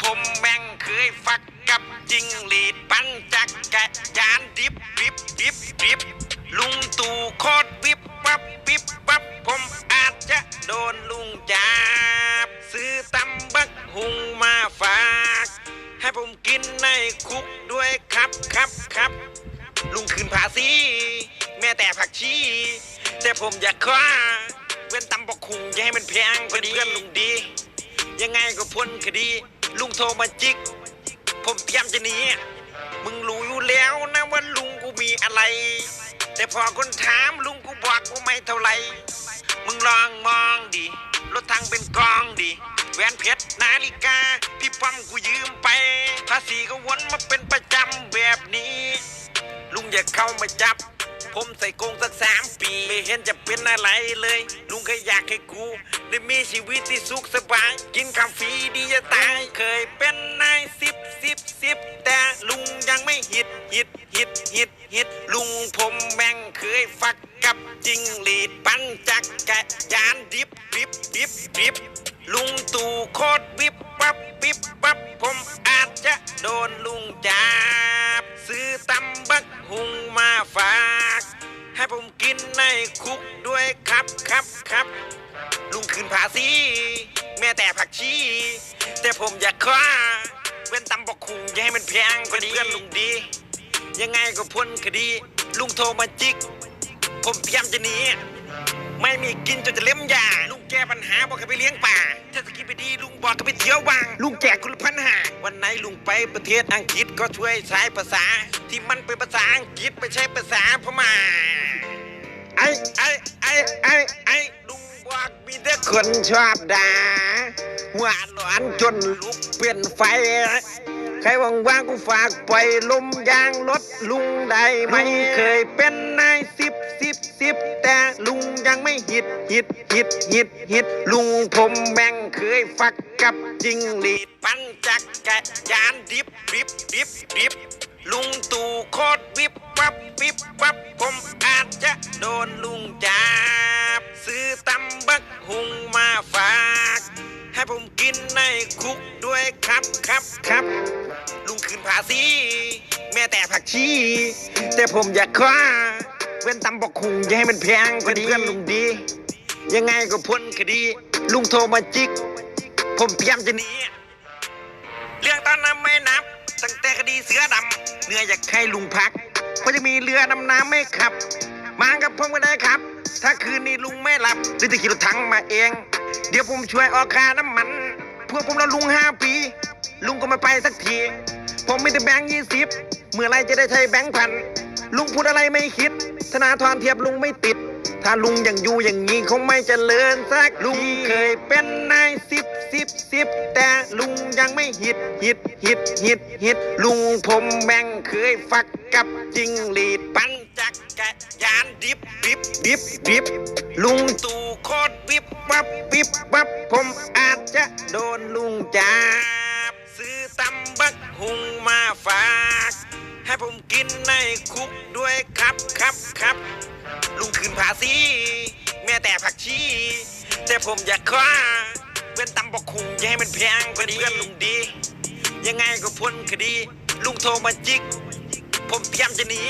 ผมแม่งเคยฟักกับจิงหลีดปั้นจักกะยานดิบดิบดิบดิบลุงตู่โคตรวิบวับวิบวับผมอาจจะโดนลุงจับซื้อตำบักหุงมาฝาก ให้ผมกินในคุกด้วยครับครับครับ ลุงคืนภาษีแม่แต่ผักชี แต่ผมอยากคว้าเว้นตำบักหุงอย่าให้มันแพงพอดีเพื่อนลุงดี ยังไงก็พ้นคดี ลุงโทรมาจิก ผมเตรียมจะหนีมึงรู้อยู่แล้วนะว่าลุงกูมีอะไร แต่พอคนถามลุงกูบอกกูไม่เท่าไรมึงลองมองดิรถทางเป็นกองดิแหวนเพชรนาฬิกา พี่ป้อมกูยืมไป ภาษีก็วนมาเป็นประจำแบบนี้ ลุงอย่าเข้ามาจับ ผมใส่กงสักสามปี ไม่เห็นจะเป็นอะไรเลย ลุงก็อยากให้กู ได้มีชีวิตที่สุขสบาย กินข้าวฟรีดีจะตาย เคยเป็นนายสิบสิบสิบแต่ลุงยังไม่ฮิตฮิตฮิตฮิตฮิตลุงผมแม่งเคยฟักกับจิงหลีดปั้นจักรยานดิบดิบดิบดิบลุงตู่โคตรบิบปับบิบปับผมอาจจะโดนลุงจับ ซื้อตำบักหุงมาฝาก ให้ผมกินในคุกด้วยครับครับครับ ลุงคืนภาษีแม่แต่ผักชี แต่ผมอยากคว้าเว้นตำบกคุงอย่าให้มันแพงพอดีเพื่อนลุงดี ยังไงก็พ้นคดี ลุงโทรมาจิก ผมเตรียมจะหนีไม่มีกินจนจะเล่มยาลุงแก้ปัญหาบอกให้ไปเลี้ยงป่าถ้าสกินไปดีลุงบอกให้ไปเที่ยววัง ลุงแจกคนละพันหาวันไหนลุงไปประเทศอังกฤษก็ช่วยใช้ภาษา ที่มันเป็นภาษาอังกฤษไม่ใช่ภาษาพม่าไอ้ไอ้ไอ้ไอ้ไอ้ลุง บอกมีแต่คนชอบด่าหัวร้อนจนลุกเปลี่ยนไฟ ใครว่างๆกูฝากปล่อยลมยางรถลุงได้ไหมเคยเป็นนายสิบสิบสิบแต่ลุงยังไม่ฮิตฮิตฮิตฮิตฮิตลุงผมแบ่งเคยฟักกับจิงหรีดปั้นจักรยานดิบดิบดิบดิบลุงตู่โคตรวิบวับวิบวับผมอาจจะโดนลุงจับ กินในคุกด้วยครับครับครับ ลุงคืนภาษี แม่แต่ผักชี แต่ผมอยากคว้าเว้นตำบกคุงอย่าให้มันแพงพอดีเพื่อนลุงดี ยังไงก็พ้นคดี ลุงโทรมาจิก ผมเตรียมจะหนีเรื่องตอนนั้นไม่นับ ตั้งแต่คดีเสือดำเหนื่อยอยากให้ลุงพักเพราะจะมีเรือดำน้ำไม่ขับ มากับผมก็ได้ครับ ถ้าคืนนี้ลุงไม่หลับหรือจะขี่รถถังมาเอง เดี๋ยวผมช่วยออกค่าน้ำมัน พวกผมเราลุงห้าปี ลุงก็ไม่ไปสักที ผมมีแต่แบงค์ยี่สิบเมื่อไรจะได้ใช้แบงค์พัน ลุงพูดอะไรไม่คิด ธนาธรเทียบลุงไม่ติด ถ้าลุงยังอยู่อย่างนี้คงไม่เจริญสักลุงเคยเป็นนายสิบสิบสิบแต่ลุงยังไม่ฮิตฮิตฮิตฮิตฮิตลุงผมแบ่งเคยฟักกับจิงหรีดปั้นจักรยานดิบดิบดิบดิบลุงตู่โคต รบิบวับบิบวับผมอาจจะโดนลุงจับ ซื้อตำบักหุงมาฝาก ให้ผมกินในคุกด้วยครับครับครับ ลุงคืนภาษีแม่แต่ผักชี แต่ผมอยากคว้าเว้นตำบักคุงอย่าให้มันแพงพอดีเพื่อนลุงดี ยังไงก็พ้นคดี ลุงโทรมาจิก ผมเตรียมจะหนี